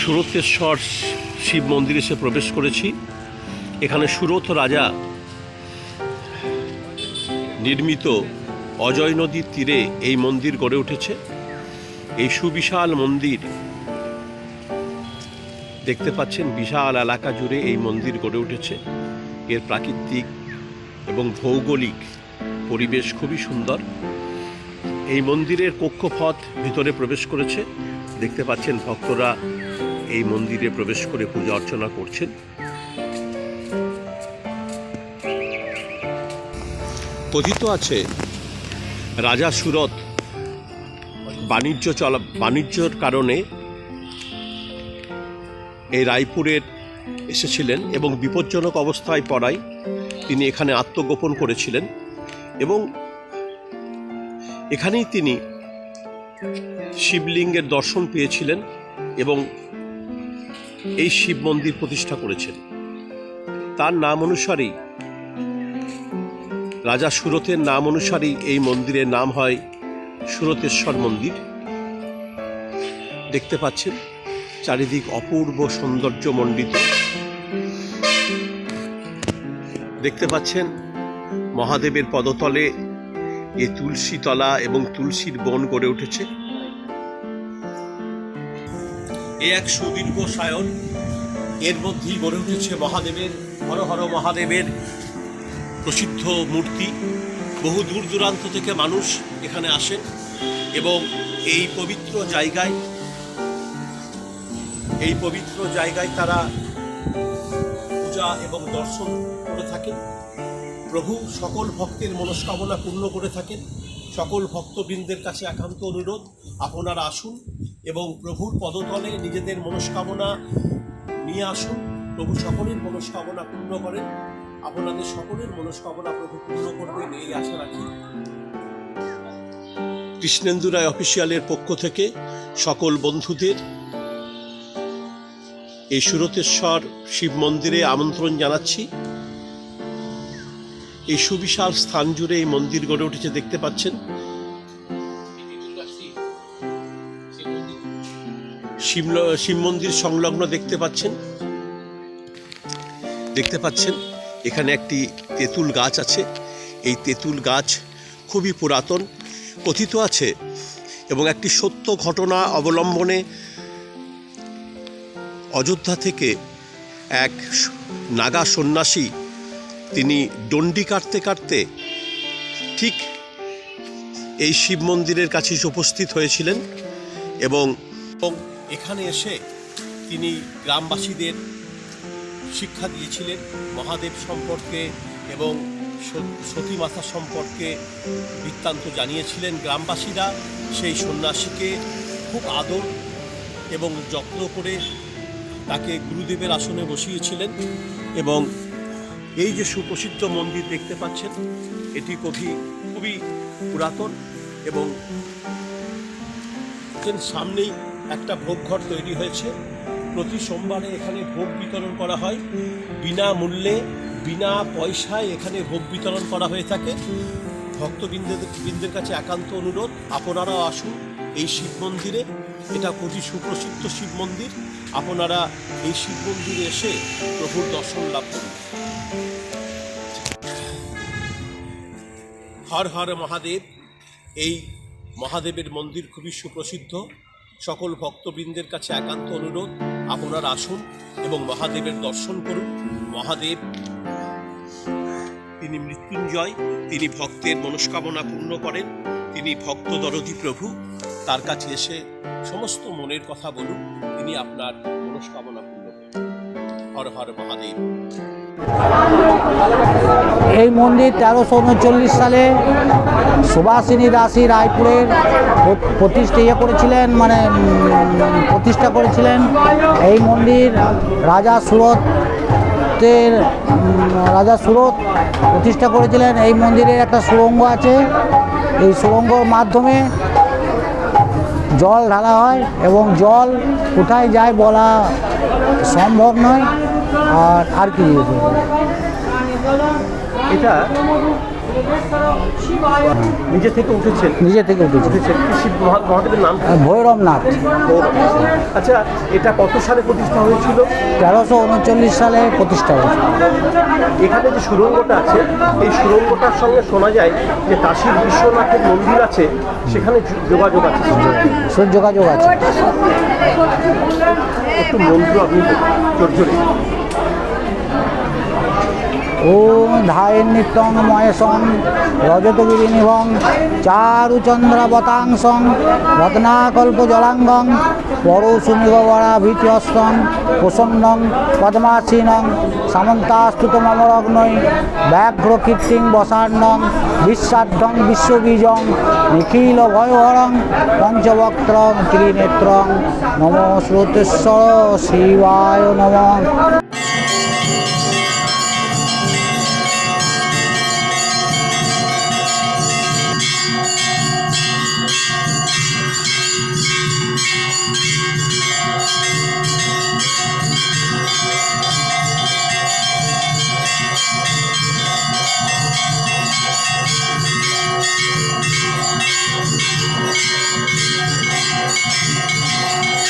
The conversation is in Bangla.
সুরতেশ্বর শিব মন্দিরে এসে প্রবেশ করেছি। এখানে সুরত রাজা নির্মিত অজয় নদীর তীরে এই মন্দির গড়ে উঠেছে। এই সুবিশাল মন্দির দেখতে পাচ্ছেন, বিশাল এলাকা জুড়ে এই মন্দির গড়ে উঠেছে। এর প্রাকৃতিক এবং ভৌগোলিক পরিবেশ খুবই সুন্দর। এই মন্দিরের কক্ষপথ ভিতরে প্রবেশ করেছে। দেখতে পাচ্ছেন ভক্তরা এই মন্দিরে প্রবেশ করে পূজা অর্চনা করছেন। কথিত আছে, রাজা সুরত বাণিজ্য চলা, বাণিজ্যর কারণে এই রায়পুরের এসেছিলেন এবং বিপজ্জনক অবস্থায় পড়ায় তিনি এখানে আত্মগোপন করেছিলেন এবং এখানেই তিনি শিবলিঙ্গের দর্শন পেয়েছিলেন এবং এই শিব মন্দির প্রতিষ্ঠা করেছেন। তার নাম অনুসারেই, রাজা সুরতের নাম অনুসারেই এই মন্দিরের নাম হয় সুরতেশ্বর মন্দির। দেখতে পাচ্ছেন, চারিদিক অপূর্ব সৌন্দর্য মণ্ডিত। দেখতে পাচ্ছেন, মহাদেবের পদতলে এ তুলসী তলা এবং তুলসীর বন গড়ে উঠেছে। এ এক সুদীর্ঘ সায়ন। এর মধ্যেই গড়ে উঠেছে মহাদেবের, হর হর মহাদেবের প্রসিদ্ধ মূর্তি। বহু দূর দূরান্ত থেকে মানুষ এখানে আসেন এবং এই পবিত্র জায়গায়, এই পবিত্র জায়গায় তারা পূজা এবং দর্শন করে থাকেন। প্রভু সকল ভক্তের মনস্কামনা পূর্ণ করে থাকেন। সকল ভক্তবৃন্দের কাছে একান্ত অনুরোধ, আপনারা আসুন এবং প্রভুর পদতলে নিজেদের মনস্কামনা নিয়ে আসুন। প্রভু সকলের মনস্কামনা পূর্ণ করেন। আপনাদের সকলের মনস্কামনা প্রভু পূর্ণ করবেন, এই আশা রাখি। কৃষ্ণেন্দু রায় অফিসিয়ালের পক্ষ থেকে সকল বন্ধুদের এই সুরতেশ্বর শিব মন্দিরে আমন্ত্রণ জানাচ্ছি। এই সুবিশাল স্থান জুড়ে এই মন্দির গড়ে উঠেছে, দেখতে পাচ্ছেন। শিব মন্দির সংলগ্ন দেখতে পাচ্ছেন? দেখতে পাচ্ছেন, এখানে একটি তেঁতুল গাছ আছে। এই তেঁতুল গাছ খুবই পুরাতন, কথিত আছে এবং একটি সত্য ঘটনা অবলম্বনে অযোধ্যা থেকে এক নাগা সন্ন্যাসী, তিনি ডন্ডি কাটতে কাটতে ঠিক এই শিব মন্দিরের কাছে উপস্থিত হয়েছিলেন এবং এখানে এসে তিনি গ্রামবাসীদের শিক্ষা দিয়েছিলেন মহাদেব সম্পর্কে এবং সতী মাতা সম্পর্কে বৃত্তান্ত জানিয়েছিলেন গ্রামবাসীরা। সেই সন্ন্যাসীকে খুব আদর এবং যত্ন করে তাকে গুরুদেবের আসনে বসিয়েছিলেন এবং এই যে সুপ্রসিদ্ধ মন্দির দেখতে পাচ্ছেন, এটি কবি খুবই পুরাতন এবং সামনেই একটা ভোগঘর তৈরি হয়েছে। প্রতি সোমবারে এখানে ভোগ বিতরণ করা হয়। বিনামূল্যে, বিনা পয়সায় এখানে ভোগ বিতরণ করা হয়ে থাকে। ভক্তবৃন্দের, বৃন্দের কাছে একান্ত অনুরোধ, আপনারাও আসুন এই শিব মন্দিরে। এটা খুবই সুপ্রসিদ্ধ শিব মন্দির। আপনারা এই শিব মন্দিরে এসে প্রভুর দর্শন লাভ করুন। হর হর মহাদেব, এই মহাদেবের মন্দির খুবই সুপ্রসিদ্ধ। সকল ভক্তবৃন্দের কাছে একান্ত অনুরোধ, আপনারা আসুন এবং মহাদেবের দর্শন করুন। মহাদেব, তিনি মৃত্যুঞ্জয়, তিনি ভক্তের মনস্কামনা পূর্ণ করেন, তিনি ভক্ত দরদি প্রভু, তার কাছে এসে সমস্ত মনের কথা বলুন, তিনি আপনার মনস্কামনা পূর্ণ করবেন হর হর মহাদেব। এই মন্দির তেরোশো উনচল্লিশ সালে সুভাষিনী দাসী রায়পুরের প্রতিষ্ঠা ইয়ে করেছিলেন মানে প্রতিষ্ঠা করেছিলেন। এই মন্দির রাজা সুরতের উম, রাজা সুরত প্রতিষ্ঠা করেছিলেন। এই মন্দিরের একটা সুড়ঙ্গ আছে। এই সুড়ঙ্গর মাধ্যমে জল ঢালা হয় এবং জল কোথায় যায় বলা সম্ভব নয়। আর আর কি এটা নিজে থেকে উঠেছেন? নিজে থেকে উঠেছে। উঠেছেন? শিব মহা- মহাদেবের নাম? ভৈরবনাথ। আচ্ছা এটা কত সালে প্রতিষ্ঠা হয়েছিল? তেরোশো উনচল্লিশ সালে প্রতিষ্ঠা হয়েছে। এখানে যে সুরঙ্গটা আছে এই সুরঙ্গটার সঙ্গে শোনা যায় যে কাশীর বিশ্বনাথের মন্দির আছে সেখানে যোগাযোগ আছে। যোগাযোগ আছে। একটু মন্ত্র আপনি জোরে। ওম ধায়ের নিত্যং মহেশং রজতগিরি নিভং চারুচন্দ্রবতাংশং রত্নাকল্প জলাঙ্গং পরশুনিগবরা ভীত্যস্তং প্রসন্নং, পদ্মাসীনং সামন্তাস্তুতমরগ্নৈ ব্যাঘ্র কীর্তিং বসান্নং বিশ্বাদ্ধং বিশ্ববীজং নিখিল ভয়হরং পঞ্চবক্ত্রং ত্রিনেত্রং, নম শ্রোতেশ্বর শিবায় নমঃ। Música